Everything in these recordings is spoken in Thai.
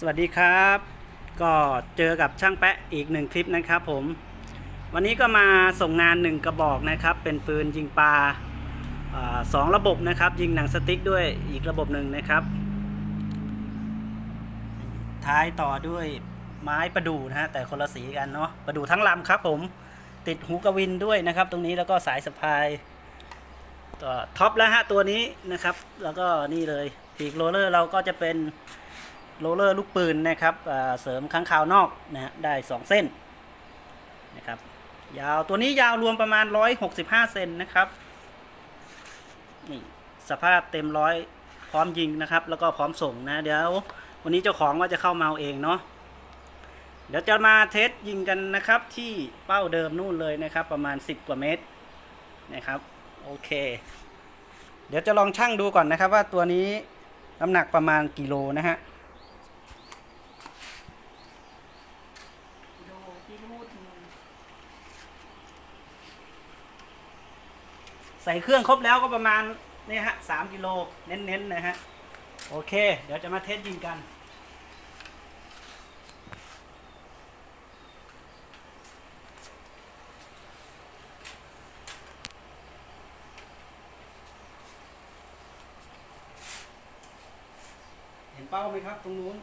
สวัสดีครับ ก็เจอกับช่างแปะอีกหนึ่งคลิปนะครับผม วันนี้ก็มาส่งงานหนึ่งกระบอกนะครับ เป็นปืนยิงปลาสองระบบนะครับ ยิงหนังสติ๊กด้วยอีกระบบหนึ่งนะครับ ท้ายต่อด้วยไม้ประดู่นะฮะแต่คนละสีกันเนาะประดู่ทั้งลำครับผมติดหูกระวินด้วยนะครับ ตรงนี้แล้วก็สายสะพายก็ท็อปแล้วฮะตัวนี้นะครับ แล้วก็นี่เลยปีกโรลเลอร์เราก็จะเป็น โรลเลอร์ลูกปืนนะครับเสริมข้างขาวนอกนะฮะได้ 2 เส้นนะครับยาวตัวนี้ยาวรวมประมาณ 165 เซนนะครับนี่สภาพเต็มร้อยพร้อมยิงนะครับ แล้วก็พร้อมส่งนะ เดี๋ยววันนี้เจ้าของว่าจะเข้ามาเอาเองเนาะเดี๋ยวจะมาเทสยิงกันนะครับที่เป้าเดิมนู่นเลยนะครับ ประมาณ 10 กว่าเมตรนะครับโอเค เดี๋ยวจะลองชั่งดูก่อนนะครับว่าตัวนี้น้ำหนักประมาณกิโลนะฮะูดมือใส่เครื่องครบแล้วก็ประมาณนี่ฮะสามกิโลเน้นๆนะฮะ โอเค เดี๋ยวจะมาเทสยิงกัน เห็นเป้าไหมครับ ตรงนู้น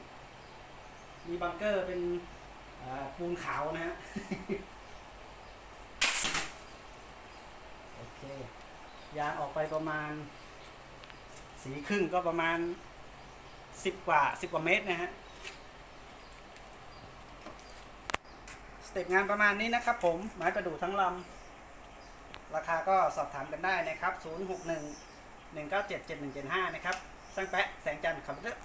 มีบังเกอร์เป็น ปูนขาวนะฮะโอเค ยางออกไปประมาณ สีครึ่งก็ประมาณสิบกว่าสิบกว่าเมตรนะฮะสเต็ปงานประมาณนี้นะครับผม ไม้ประดู่ทั้งลำ ราคาก็สอบถามกันได้นะครับ 061 197 7175 นะครับ สร้างแปะแสงจันทร์ขับเตอร์